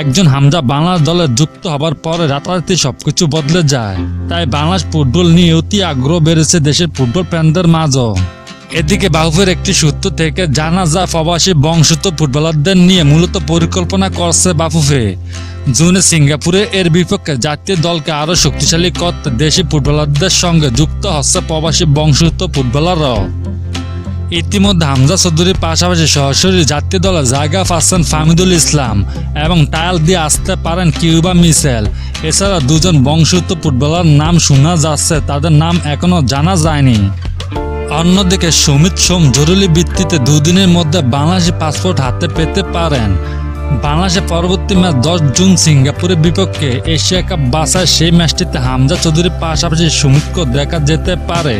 একজন হামজা বাংলাদেশ দলে যুক্ত হবার পরে রাতারাতি সবকিছু বদলে যায়। তাই বাংলাদেশ ফুটবল নিয়ে অতি আগ্রহ বেড়েছে দেশের ফুটবল প্যানদের মাঝও। এদিকে বাহুফের একটি সূত্র থেকে জানা যায় প্রবাসী বংশত ফুটবলারদের নিয়ে মূলত পরিকল্পনা করছে বাফুফে। জুনে সিঙ্গাপুরে এর বিপক্ষে জাতীয় দলকে আরও শক্তিশালী করতে দেশি ফুটবলারদের সঙ্গে যুক্ত হচ্ছে প্রবাসী বংশোদ্ভূত ফুটবলাররাও। ইতিমধ্যে হামজা চৌধুরীর পাশাপাশি সরাসরি জাতীয় দলে জায়গা পাচ্ছেন ফামিদুল ইসলাম এবং টায়াল দিয়ে আসতে পারেন কিউবা মিসেল। এছাড়া দুজন বংশোদ্ভূত ফুটবলার নাম শোনা যাচ্ছে, তাদের নাম এখনও জানা যায়নি। অন্যদিকে সুমিত সোম জরুরি ভিত্তিতে দুদিনের মধ্যে বাংলাদেশি পাসপোর্ট হাতে পেতে পারেন। বাংলাদেশে পরবর্তী ম্যাচ দশ জুন সিঙ্গাপুরের বিপক্ষে এশিয়া কাপ বাছায় সেই ম্যাচটিতে হামজা চৌধুরীর পাশাপাশি সুমিতকে দেখা যেতে পারে।